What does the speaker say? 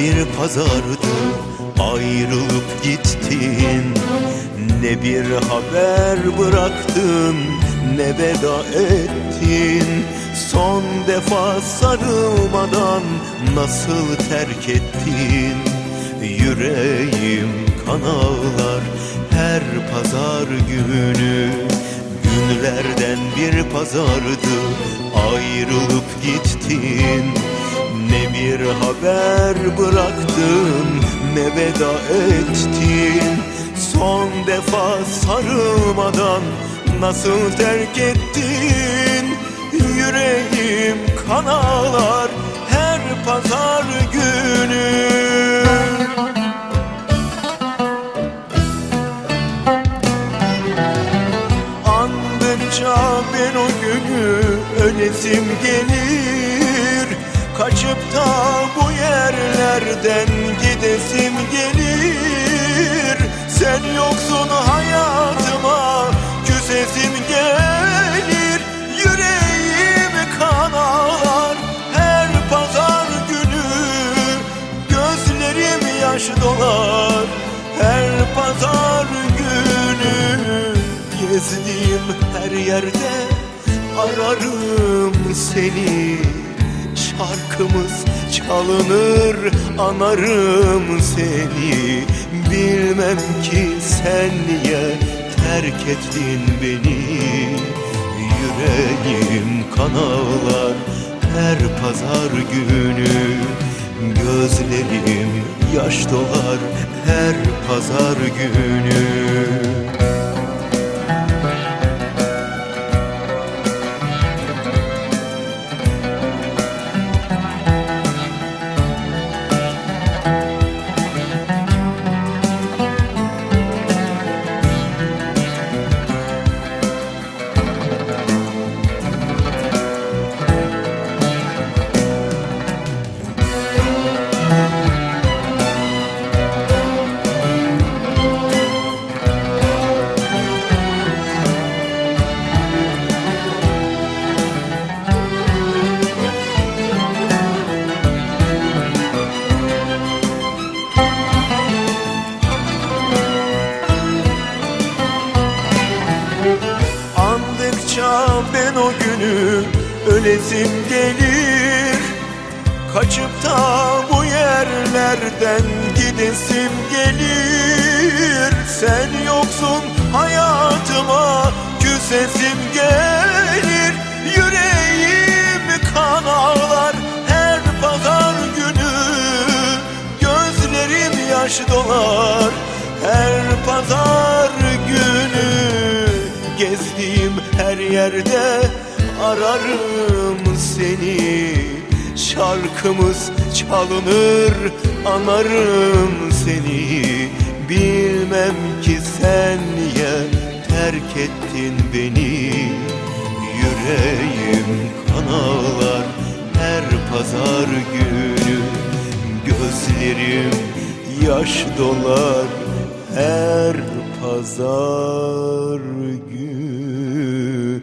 bir pazardı Ayrılıp gittin. Ne bir haber bıraktın Ne veda ettin. Son defa sarılmadan Nasıl terk ettin? Yüreğim kan ağlar Her pazar günü. Günlerden bir pazardı Ayrılıp gittin bir haber bıraktın Ne veda ettin? Son defa sarılmadan Nasıl terk ettin? Yüreğim kan ağlar Her pazar günü. Andıkça ben o günü ölesim gelir Kaçıp da bu yerlerden gidesim gelir. Sen yoksun hayatıma küsesim gelir. Yüreğim kan ağlar her pazar günü. Gözlerim yaş dolar her pazar günü. Gezdiğim her yerde ararım seni Şarkımız çalınır anarım seni. Bilmem ki sen niye terk ettin beni. Yüreğim kan ağlar her pazar günü. Gözlerim yaş dolar her pazar günü Andıkça ben o günü ölesim gelir. Kaçıp da bu yerlerden gidesim gelir. Sen yoksun hayatıma küsesim gelir. Yüreğim kan ağlar her pazar günü. Gözlerim yaş dolar her pazar yerde ararım seni. Şarkımız çalınır anarım seni. Bilmem ki sen niye terk ettin beni. Yüreğim kan ağlar her pazar günü. Gözlerim yaş dolar her pazar günü